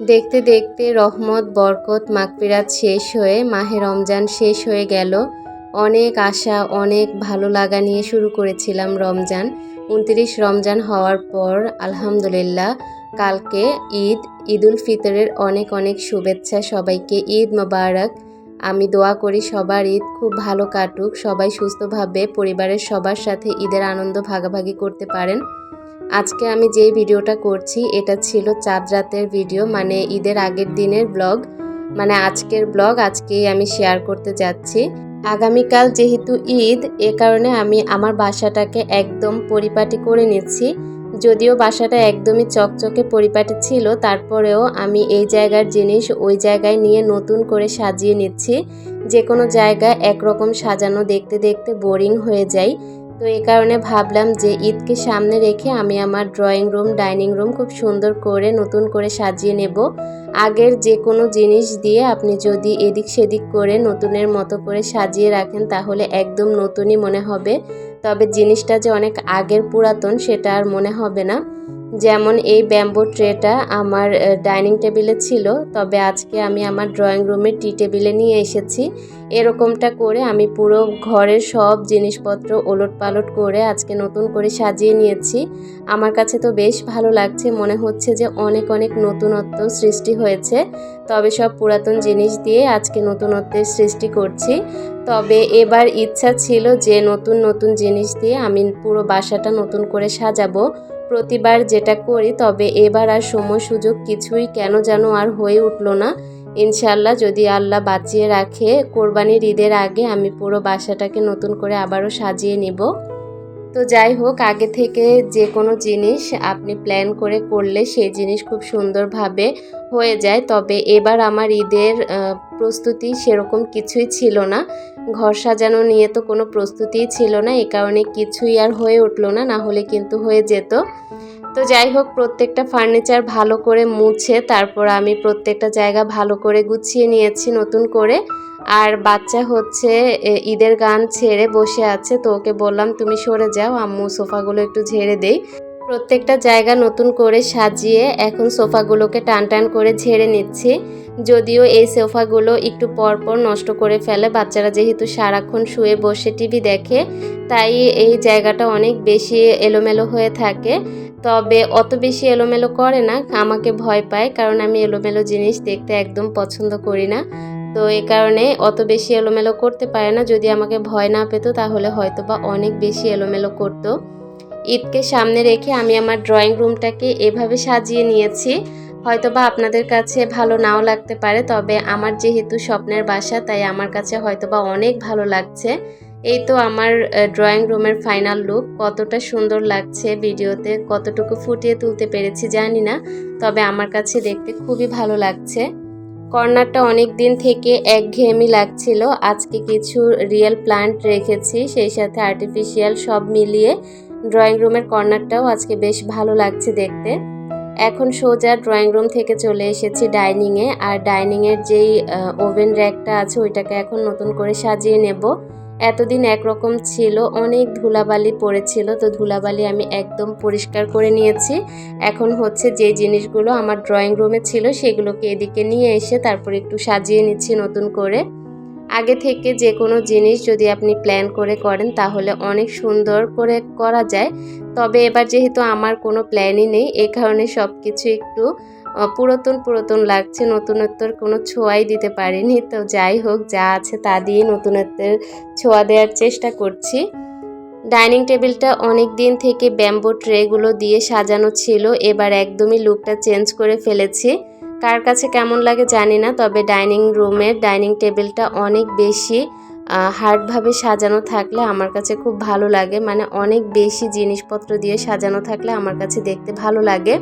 দেখতে দেখতে রহমত, বরকত, মাগফিরাত শেষ হয়ে মাহে রমজান শেষ হয়ে গেল। অনেক আশা, অনেক ভালো লাগা নিয়ে শুরু করেছিলাম রমজান। উনত্রিশ রমজান হওয়ার পর আলহামদুলিল্লাহ কালকে ঈদ, ঈদুল ফিতরের অনেক অনেক শুভেচ্ছা সবাইকে। ঈদ মোবারক। আমি দোয়া করি সবার ঈদ খুব ভালো কাটুক। সবাই সুস্থভাবে পরিবারের সবার সাথে ঈদের আনন্দ ভাগাভাগি করতে পারেন। আজকে আমি যেই ভিডিওটা করছি, এটা ছিল চাঁদ রাতের ভিডিও মানে ঈদের আগের দিনের ব্লগ। মানে আজকের ব্লগ, আজকেই আমি শেয়ার করতে যাচ্ছি। আগামীকাল যেহেতু ঈদ, এ কারণে আমি আমার বাসাটাকে একদম পরিপাটি করে নিচ্ছি। যদিও বাসাটা একদমই চকচকে পরিপাটি ছিল, তারপরেও আমি এই জায়গার জিনিস ওই জায়গায় নিয়ে নতুন করে সাজিয়ে নিচ্ছি। যে কোনো জায়গায় একরকম সাজানো দেখতে দেখতে বোরিং হয়ে যায়। তো এই কারণে ভাবলাম যে ঈদকে সামনে রেখে আমি আমার ড্রয়িং রুম ডাইনিং রুম খুব সুন্দর করে, নতুন করে সাজিয়ে নেব। আগের যে কোনো জিনিস দিয়ে আপনি যদি এদিক সেদিক করে নতুনের মতো করে সাজিয়ে রাখেন, তাহলে একদম নতুনই মনে হবে। তবে জিনিসটা যে অনেক আগের পুরাতন, সেটা আর মনে হবে না। যেমন এই ব্যাম্বো ট্রেটা আমার ডাইনিং টেবিলে ছিল, তবে আজকে আমি আমার ড্রয়িং রুমের টি টেবিলে নিয়ে এসেছি। এরকমটা করে আমি পুরো ঘরের সব জিনিসপত্র ওলট পালট করে আজকে নতুন করে সাজিয়ে নিয়েছি। আমার কাছে তো বেশ ভালো লাগছে, মনে হচ্ছে যে অনেক অনেক নতুনত্ব সৃষ্টি হয়েছে। তবে সব পুরাতন জিনিস দিয়ে আজকে নতুনত্বের সৃষ্টি করছি। তবে এবার ইচ্ছা ছিল যে নতুন নতুন জিনিস দিয়ে আমি পুরো বাসাটা নতুন করে সাজাবো। প্রতিবার যেটা করি, তবে এবার আর সময় সুযোগ কিছুই কেন যেন আর হয়ে উঠল না। ইনশাল্লাহ যদি আল্লাহ বাঁচিয়ে রাখে, কোরবানির ঈদের আগে আমি পুরো বাসাটাকে নতুন করে আবারও সাজিয়ে নিব। তো যাই হোক, আগে থেকে যে কোনো জিনিস আপনি প্ল্যান করে করলে সেই জিনিস খুব সুন্দরভাবে হয়ে যায়। তবে এবার আমার ঈদের প্রস্তুতি সেরকম কিছুই ছিল না। ঘর সাজানো নিয়ে তো কোনো প্রস্তুতিই ছিল না। এ কারণে কিছুই আর হয়ে উঠল না না হলে কিন্তু হয়ে যেত। তো যাই হোক, প্রত্যেকটা ফার্নিচার ভালো করে মুছে, তারপর আমি প্রত্যেকটা জায়গা ভালো করে গুছিয়ে নিয়েছি নতুন করে। আর বাচ্চা হচ্ছে ঈদের গান ছেড়ে বসে আছে, তো ওকে বললাম, তুমি সরে যাও, আম্মু সোফাগুলো একটু ঝেড়ে দেই। প্রত্যেকটা জায়গা নতুন করে সাজিয়ে এখন সোফাগুলোকে টান টান করে ঝেড়ে নিচ্ছি। যদিও এই সোফাগুলো একটু পরপর নষ্ট করে ফেলে, বাচ্চারা যেহেতু সারাক্ষণ শুয়ে বসে টিভি দেখে, তাই এই জায়গাটা অনেক বেশি এলোমেলো হয়ে থাকে। তবে অত বেশি এলোমেলো করে না, আমাকে ভয় পায়, কারণ আমি এলোমেলো জিনিস দেখতে একদম পছন্দ করি না। তো এই কারণে অত বেশি এলোমেলো করতে পারে না। যদি আমাকে ভয় না পেতো, তাহলে হয়তো বা অনেক বেশি এলোমেলো করতো। ঈদকে সামনে রেখে আমি আমার ড্রয়িং রুমটাকে এভাবে সাজিয়ে নিয়েছি। হয়তো বা আপনাদের কাছে ভালো নাও লাগতে পারে, তবে আমার যেহেতু স্বপ্নের বাসা, তাই আমার কাছে হয়তো বা অনেক ভালো লাগছে। এই তো আমার ড্রয়িং রুমের ফাইনাল লুক কতটা সুন্দর লাগছে ভিডিওতে, কতটুকু ফুটিয়ে তুলতে পেরেছি জানি না, তবে আমার কাছে দেখতে খুবই ভালো লাগছে। কর্নারটা অনেক দিন থেকে একঘেয়েমি লাগছিল। আজকে কিছু রিয়েল প্লান্ট রেখেছি, সেই সাথে আর্টিফিশিয়াল সব মিলিয়ে ড্রয়িং রুমের কর্নারটাও আজকে বেশ ভালো লাগছে দেখতে। এখন সোজা ড্রয়িং রুম থেকে চলে এসেছি ডাইনিংয়ে আর ডাইনিংয়ের যেই ওভেন র্যাকটা আছে ওইটাকে এখন নতুন করে সাজিয়ে নেব। এতদিন একরকম ছিল, অনেক ধুলাবালি পড়েছিল, তো ধুলাবালি আমি একদম পরিষ্কার করে নিয়েছি। এখন হচ্ছে যে জিনিসগুলো আমার ড্রয়িং রুমে ছিল, সেগুলোকে এদিকে নিয়ে এসে তারপর একটু সাজিয়ে নিচ্ছি নতুন করে। আগে থেকে যে কোনো জিনিস যদি আপনি প্ল্যান করে করেন, তাহলে অনেক সুন্দর করে করা যায়। তবে এবার যেহেতু আমার কোনো প্ল্যানই নেই, এ কারণে সব কিছু একটু পুরাতন পুরাতন লাগছে, নতুনত্বর কোনো ছোঁয়াই দিতে পারিনি। তো যাই হোক, যা আছে তা দিয়ে নতুনত্বের ছোঁয়া দেওয়ার চেষ্টা করছি। ডাইনিং টেবিলটা অনেক দিন থেকে ব্যাম্বো ট্রেগুলো দিয়ে সাজানো ছিল, এবার একদমই লুকটা চেঞ্জ করে ফেলেছি। কার কাছে কেমন লাগে জানি না, তবে ডাইনিং রুমের ডাইনিং টেবিলটা অনেক বেশি হার্ডভাবে সাজানো থাকলে আমার কাছে খুব ভালো লাগে। মানে অনেক বেশি জিনিসপত্র দিয়ে সাজানো থাকলে আমার কাছে দেখতে ভালো লাগে।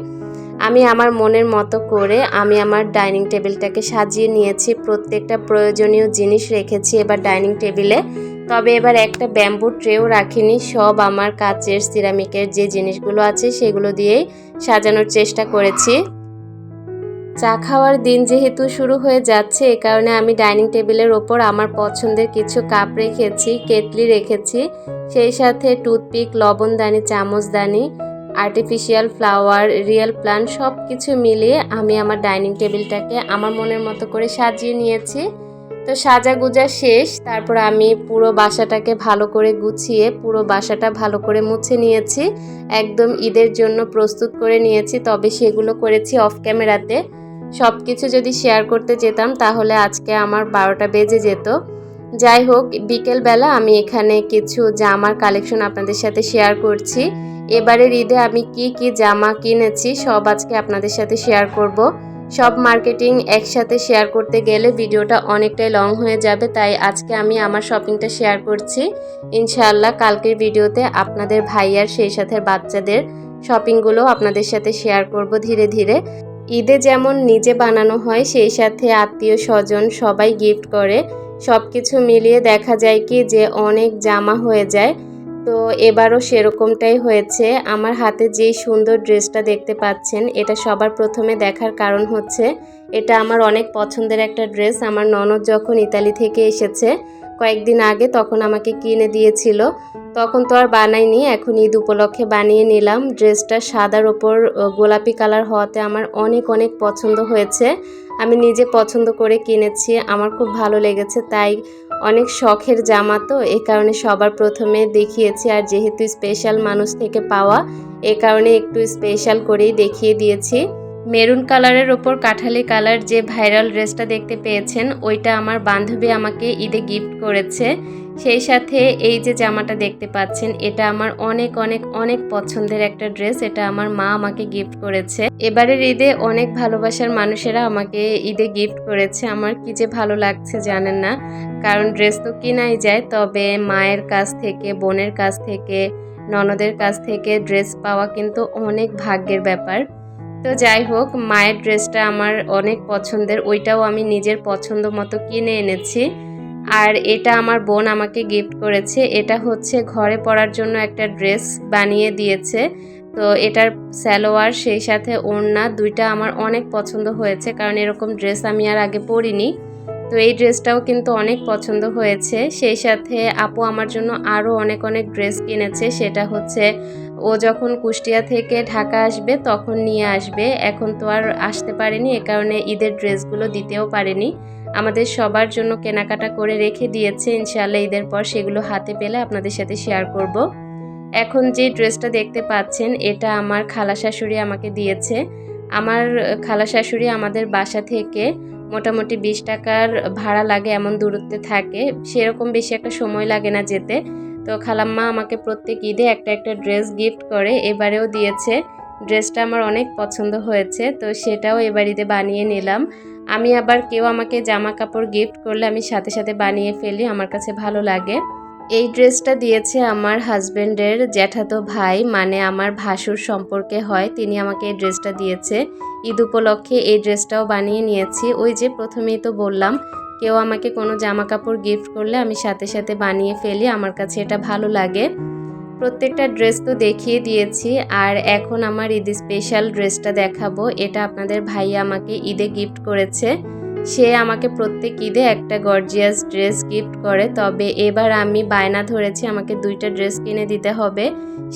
আমি আমার মনের মতো করে আমি আমার ডাইনিং টেবিলটাকে সাজিয়ে নিয়েছি, প্রত্যেকটা প্রয়োজনীয় জিনিস রেখেছি এবার ডাইনিং টেবিলে। তবে এবার একটা ব্যাম্বু ট্রেও রাখিনি, সব আমার কাচের, সিরামিকের যে জিনিসগুলো আছে সেগুলো দিয়েই সাজানোর চেষ্টা করেছি। চা খাওয়ার দিন যেহেতু শুরু হয়ে যাচ্ছে, এ কারণে আমি ডাইনিং টেবিলের ওপর আমার পছন্দের কিছু কাপ রেখেছি, কেটলি রেখেছি, সেই সাথে টুথপিক, লবণদানি, চামচদানি আর্টিফিশিয়াল ফ্লাওয়ার রিয়েল প্লান্ট সব কিছু মিলিয়ে আমি আমার ডাইনিং টেবিলটাকে আমার মনের মতো করে সাজিয়ে নিয়েছি। তো সাজা গুজা শেষ, তারপর আমি পুরো বাসাটাকে ভালো করে গুছিয়ে, পুরো বাসাটা ভালো করে মুছে নিয়েছি। একদম ঈদের জন্য প্রস্তুত করে নিয়েছি, তবে সেগুলো করেছি অফ ক্যামেরাতে সব কিছু যদি শেয়ার করতে যেতাম, তাহলে আজকে আমার বারোটা বেজে যেত। যাই হোক, বিকেলবেলা আমি এখানে কিছু জামার কালেকশন আপনাদের সাথে শেয়ার করছি। এবারের ঈদে আমি কি কি জামা কিনেছি সব আজকে আপনাদের সাথে শেয়ার করব। সব মার্কেটিং একসাথে শেয়ার করতে গেলে ভিডিওটা অনেকটাই লং হয়ে যাবে, তাই আজকে আমি আমার শপিংটা শেয়ার করছি। ইনশাআল্লাহ কালকের ভিডিওতে আপনাদের ভাইয়ার সেই সাথে বাচ্চাদের শপিংগুলো আপনাদের সাথে শেয়ার করব ধীরে ধীরে। ঈদে যেমন নিজে বানানো হয়, সেই সাথে আত্মীয় স্বজন সবাই গিফট করে। সব কিছু মিলিয়ে দেখা যায় কি যে অনেক জামা হয়ে যায়। তো এবারও সেরকমটাই হয়েছে। আমার হাতে যেই সুন্দর ড্রেসটা দেখতে পাচ্ছেন, এটা সবার প্রথমে দেখার কারণ হচ্ছে, এটা আমার অনেক পছন্দের একটা ড্রেস। আমার ননদ যখন ইতালি থেকে এসেছে, কয়েকদিন আগে তখন আমাকে কিনে দিয়েছিল। তখন তো আর বানাইনি, এখন ঈদ উপলক্ষে বানিয়ে নিলাম। ড্রেসটা সাদার ওপর গোলাপি কালার হওয়াতে আমার অনেক অনেক পছন্দ হয়েছে। আমি নিজে পছন্দ করে কিনেছি, আমার খুব ভালো লেগেছে, তাই অনেক শখের জামা তো, এ কারণে সবার প্রথমে দেখিয়েছি। আর যেহেতু স্পেশাল মানুষ থেকে পাওয়া, এ কারণে একটু স্পেশাল করেই দেখিয়ে দিয়েছি। মেরুন কালারের ওপর কাঠালি কালার যে ভাইরাল ড্রেসটা দেখতে পেয়েছেন, ওইটা আমার বান্ধবী আমাকে ঈদে গিফট করেছে। সেই সাথে এই যে জামাটা দেখতে পাচ্ছেন, এটা আমার অনেক অনেক অনেক পছন্দের একটা ড্রেস। এটা আমার মা আমাকে গিফট করেছে। এবারের ঈদে অনেক ভালোবাসার মানুষেরা আমাকে ঈদে গিফট করেছে। আমার কি যে ভালো লাগছে জানেন না। কারণ ড্রেস তো কিনাই যায়, তবে মায়ের কাছ থেকে, বোনের কাছ থেকে, ননদের কাছ থেকে ড্রেস পাওয়া কিন্তু অনেক ভাগ্যের ব্যাপার। তো যাই হোক, মায়ের ড্রেসটা আমার অনেক পছন্দের। ওইটাও আমি নিজের পছন্দ মতো কিনে এনেছি। আর এটা আমার বোন আমাকে গিফট করেছে। এটা হচ্ছে ঘরে পরার জন্য একটা ড্রেস বানিয়ে দিয়েছে। তো এটার স্যালোয়ার সেই সাথে ওড়না দুইটা আমার অনেক পছন্দ হয়েছে, কারণ এরকম ড্রেস আমি আর আগে পরিনি। তো এই ড্রেসটাও কিন্তু অনেক পছন্দ হয়েছে। সেই সাথে আপু আমার জন্য আরও অনেক অনেক ড্রেস কিনেছে। সেটা হচ্ছে ও যখন কুষ্টিয়া থেকে ঢাকা আসবে তখন নিয়ে আসবে। এখন তো আর আসতে পারেনি, এ কারণে ঈদের ড্রেসগুলো দিতেও পারেনি। আমাদের সবার জন্য কেনাকাটা করে রেখে দিয়েছে ইনশাল্লাহ ঈদের পর সেগুলো হাতে পেলে আপনাদের সাথে শেয়ার করব। এখন যে ড্রেসটা দেখতে পাচ্ছেন, এটা আমার খালা শাশুড়ি আমাকে দিয়েছে। আমার খালা শাশুড়ি আমাদের বাসা থেকে মোটামুটি বিশ টাকার ভাড়া লাগে এমন দূরত্বে থাকে, সেরকম বেশি একটা সময় লাগে না যেতে। তো খালাম্মা আমাকে প্রত্যেক ঈদে একটা একটা ড্রেস গিফট করে, এবারেও দিয়েছে। ড্রেসটা আমার অনেক পছন্দ হয়েছে, তো সেটাও ঈদে বানিয়ে নিলাম। আমি আবার কেউ আমাকে জামা কাপড় গিফট করলে আমি সাথে সাথে বানিয়ে ফেলি, আমার কাছে ভালো লাগে। এই ড্রেসটা দিয়েছে আমার হাজব্যান্ডের জ্যাঠাতো ভাই মানে আমার ভাসুর সম্পর্কে হয়, তিনি আমাকে এই ড্রেসটা দিয়েছে। ঈদ উপলক্ষে এই ড্রেসটাও বানিয়ে নিয়েছি। ওই যে প্রথমেই তো বললাম, কেউ আমাকে কোনো জামা কাপড় গিফট করলে আমি সাথে সাথে বানিয়ে ফেলি, আমার কাছে এটা ভালো লাগে। প্রত্যেকটা ড্রেস তো দেখিয়ে দিয়েছি, আর এখন আমার ঈদ স্পেশাল ড্রেসটা দেখাবো। এটা আপনাদের ভাই আমাকে ঈদে গিফট করেছে। সে আমাকে প্রত্যেক ঈদে একটা গর্জিয়াস ড্রেস গিফট করে, তবে এবার আমি বায়না ধরেছি, আমাকে দুইটা ড্রেস কিনে দিতে হবে।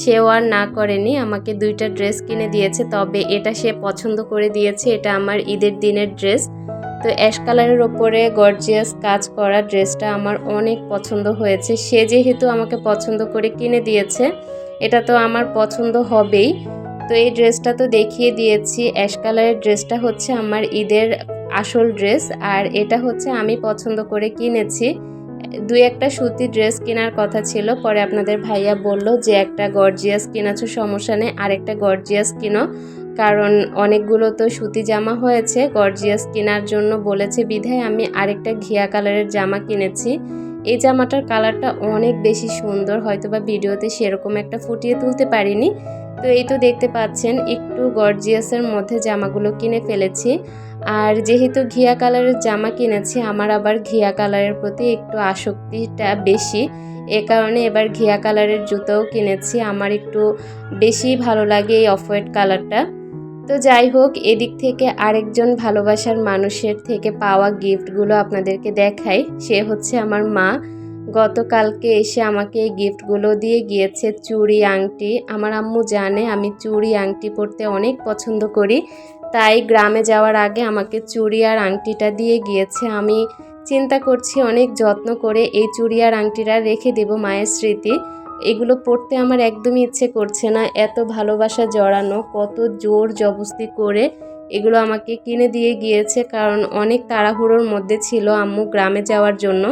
সেও আর না করেনি, আমাকে দুইটা ড্রেস কিনে দিয়েছে, তবে এটা সে পছন্দ করে দিয়েছে, এটা আমার ঈদের দিনের ড্রেস তো অ্যাশ কালারের ওপরে গর্জিয়াস কাজ করা ড্রেসটা আমার অনেক পছন্দ হয়েছে। সে যেহেতু আমাকে পছন্দ করে কিনে দিয়েছে, এটা তো আমার পছন্দ হবেই। তো এই ড্রেসটা তো দেখিয়ে দিয়েছি, অ্যাশ কালারের ড্রেসটা হচ্ছে আমার ঈদের আসল ড্রেস আর এটা হচ্ছে আমি পছন্দ করে কিনেছি। দুই একটা সুতি ড্রেস কেনার কথা ছিল, পরে আপনাদের ভাইয়া বলল যে একটা গর্জিয়াস কিনেছো, সমস্যা নেই। আরেকটা গর্জিয়াস কিনো। কারণ অনেকগুলো তো সুতি জামা হয়েছে গর্জিয়াস কেনার জন্য বলেছে বিধায় আমি আরেকটা ঘিয়া কালারের জামা কিনেছি। এই জামাটার কালারটা অনেক বেশি সুন্দর হয়তো বা ভিডিওতে সেরকম একটা ফুটিয়ে তুলতে পারিনি। তো এই তো দেখতে পাচ্ছেন, একটু গর্জিয়াসের মধ্যে জামাগুলো কিনে ফেলেছি। আর যেহেতু ঘিয়া কালারের জামা কিনেছি, আমার আবার ঘিয়া কালারের প্রতি একটু আসক্তিটা বেশি। এ কারণে এবার ঘিয়া কালারের জুতোও কিনেছি, আমার একটু বেশি ভালো লাগে এই অফ হোয়াইট কালারটা। তো যাই হোক, এদিক থেকে আরেকজন ভালোবাসার মানুষের থেকে পাওয়া গিফটগুলো আপনাদেরকে দেখাই। সে হচ্ছে আমার মা। গতকালকে এসে আমাকে এই গিফটগুলো দিয়ে গিয়েছে চুড়ি, আংটি। আমার আম্মু জানে, আমি চুড়ি, আংটি পরতে অনেক পছন্দ করি। তাই গ্রামে যাওয়ার আগে আমাকে চুড়ি আর আংটিটা দিয়ে গিয়েছে। আমি চিন্তা করছি অনেক যত্ন করে এই চুড়ি আর আংটিটা রেখে দেব মায়ের স্মৃতি। এগুলো পড়তে আমার একদমই ইচ্ছে করছে না। এত ভালোবাসা জড়ানো, কত জোর জবস্তি করে এগুলো আমাকে কিনে দিয়ে গিয়েছে, কারণ অনেক তাড়াহুড়োর মধ্যে ছিল আম্মু গ্রামে যাওয়ার জন্য।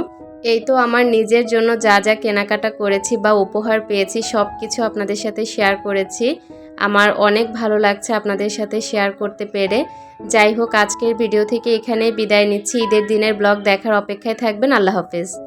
এই তো আমার নিজের জন্য যা যা কেনাকাটা করেছি বা উপহার পেয়েছি সব কিছু আপনাদের সাথে শেয়ার করেছি। আমার অনেক ভালো লাগছে আপনাদের সাথে শেয়ার করতে পেরে। যাই হোক, আজকের ভিডিও থেকে এখানেই বিদায় নিচ্ছি। ঈদের দিনের ব্লগ দেখার অপেক্ষায় থাকবেন। আল্লাহ হাফেজ।